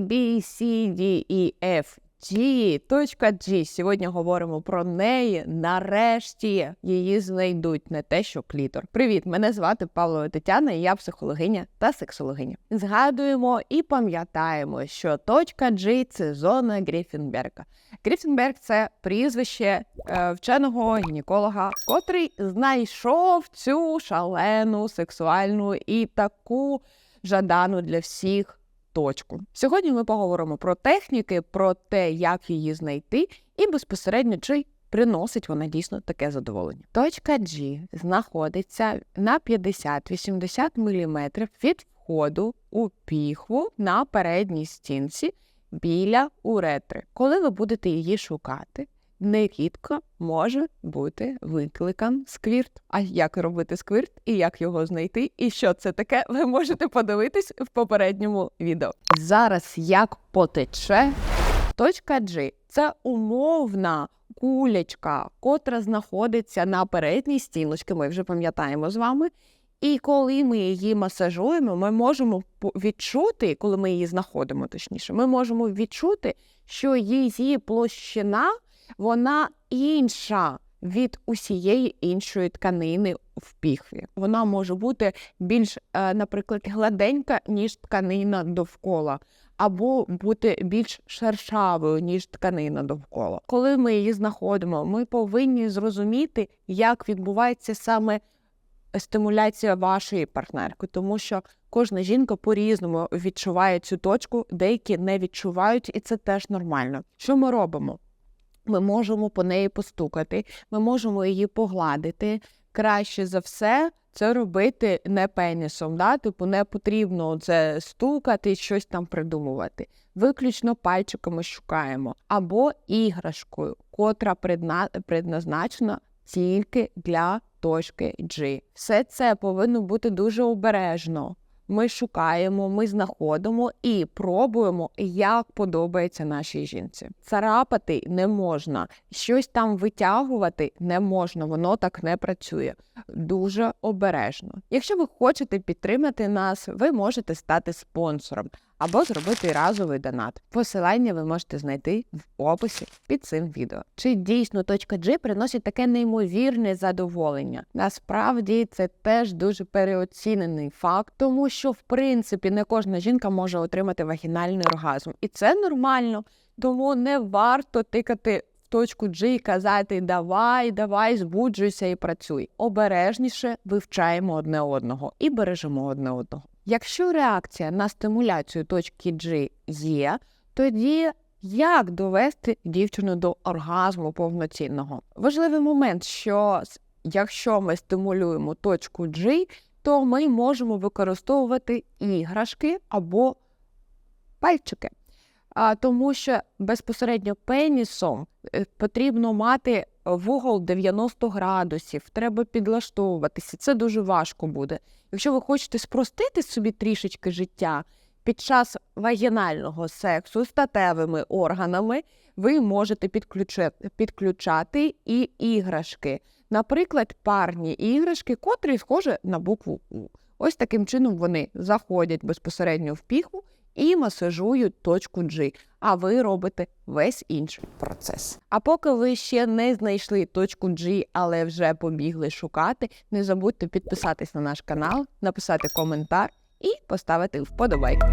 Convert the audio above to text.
B, C, D, E, F, G. Точка G. Сьогодні говоримо про неї. Нарешті її знайдуть не те, що клітор. Привіт, мене звати Павлова Тетяна, і я психологиня та сексологиня. Згадуємо і пам'ятаємо, що точка G – це зона Гріфінберга. Гріфінберг це прізвище е, вченого гінеколога, котрий знайшов цю шалену сексуальну і таку жадану для всіх точку. Сьогодні ми поговоримо про техніки, про те, як її знайти, і безпосередньо чи приносить вона дійсно таке задоволення. Точка G знаходиться на 50-80 мм від входу у піхву на передній стінці біля уретри. Коли ви будете її шукати, нерідко може бути викликан сквірт. А як робити сквірт і як його знайти, і що це таке, ви можете подивитись в попередньому відео. Зараз як потече. Точка G – це умовна кулечка, котра знаходиться на передній стіночці, ми вже пам'ятаємо з вами. І коли ми її масажуємо, ми можемо відчути, коли ми її знаходимо, точніше, ми можемо відчути, що її площина вона інша від усієї іншої тканини в піхві. Вона може бути більш, е, наприклад, гладенька, ніж тканина довкола, або бути більш шершавою, ніж тканина довкола. Коли ми її знаходимо, ми повинні зрозуміти, як відбувається саме стимуляція вашої партнерки, тому що кожна жінка по-різному відчуває цю точку, деякі не відчувають, і це теж нормально. Що ми робимо? Ми можемо по неї постукати, ми можемо її погладити. Краще за все це робити не пенісом. Да? Типу не потрібно це стукати, щось там придумувати. Виключно пальчиками шукаємо або іграшкою, котра предна... предназначена тільки для точки G. Все це повинно бути дуже обережно. Ми шукаємо, ми знаходимо і пробуємо, як подобається нашій жінці. Царапати не можна, щось там витягувати не можна, воно так не працює. Дуже обережно. Якщо ви хочете підтримати нас, ви можете стати спонсором або зробити разовий донат. Посилання ви можете знайти в описі під цим відео. Чи дійсно точка G приносить таке неймовірне задоволення? Насправді це теж дуже переоцінений факт, тому що в принципі не кожна жінка може отримати вагінальний оргазм, і це нормально. Тому не варто тикати точку G і казати давай, давай, збуджуйся і працюй. Обережніше вивчаємо одне одного і бережемо одне одного. Якщо реакція на стимуляцію точки G є, тоді як довести дівчину до оргазму повноцінного? Важливий момент, що якщо ми стимулюємо точку G, то ми можемо використовувати іграшки або пальчики. А, тому що безпосередньо пенісом е, потрібно мати вугол 90 градусів, треба підлаштовуватися. Це дуже важко буде. Якщо ви хочете спростити собі трішечки життя під час вагінального сексу статевими органами, ви можете підключати, підключати і іграшки. Наприклад, парні іграшки, котрі схожі на букву У. Ось таким чином вони заходять безпосередньо в піхву і масажують точку G, а ви робите весь інший процес. А поки ви ще не знайшли точку G, але вже побігли шукати, не забудьте підписатись на наш канал, написати коментар і поставити вподобайку.